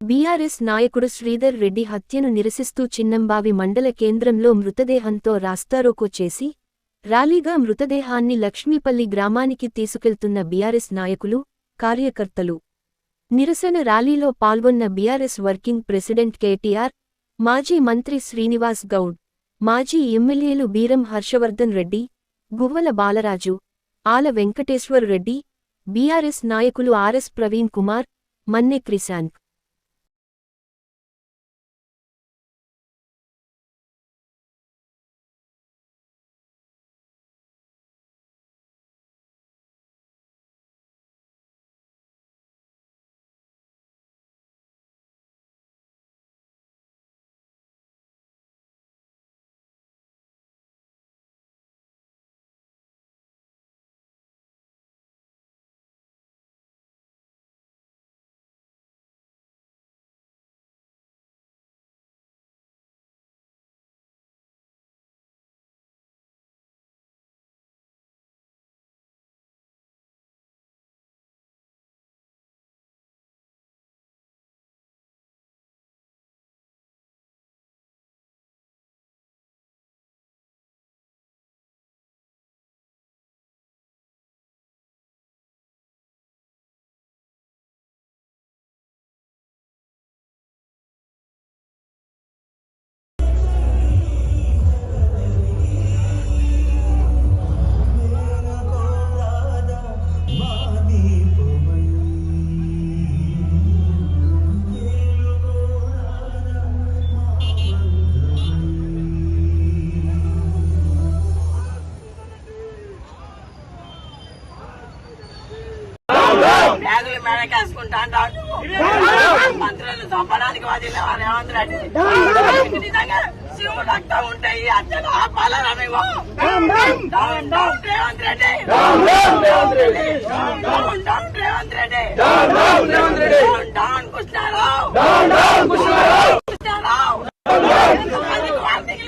BRS నాయకుడు శ్రీధర్ రెడ్డి హత్యను నిరసిస్తూ చిన్నంబావి మండల కేంద్రంలో మృతదేహంతో రాస్తారోకో చేసి ర్యాలీగా మృతదేహాన్ని లక్ష్మీపల్లి గ్రామానికి తీసుకెళ్తున్న బీఆర్ఎస్ నాయకులు కార్యకర్తలు. నిరసన ర్యాలీలో పాల్గొన్న బీఆర్ఎస్ వర్కింగ్ ప్రెసిడెంట్ కేటీఆర్ మాజీ మంత్రి శ్రీనివాస్ గౌడ్ మాజీ ఎమ్మెల్యేలు బీరం హర్షవర్ధన్ రెడ్డి గువ్వల బాలరాజు ఆల వెంకటేశ్వర్ రెడ్డి బీఆర్ఎస్ నాయకులు ఆర్ఎస్ ప్రవీణ్ కుమార్ మన్నె క్రిశాంత్ బ్యాగులు మెడకేసుకుంటా అంటాడు మంత్రులను చంపడానికి రేవంత్ రెడ్డి. నిజంగా శివుడు రక్తం ఉంటాయి నువ్వు? Down down Revanth Reddy. Revanth Reddy. Down down Krishnarao. Krishnarao. ఎంతమందికి వార్తలు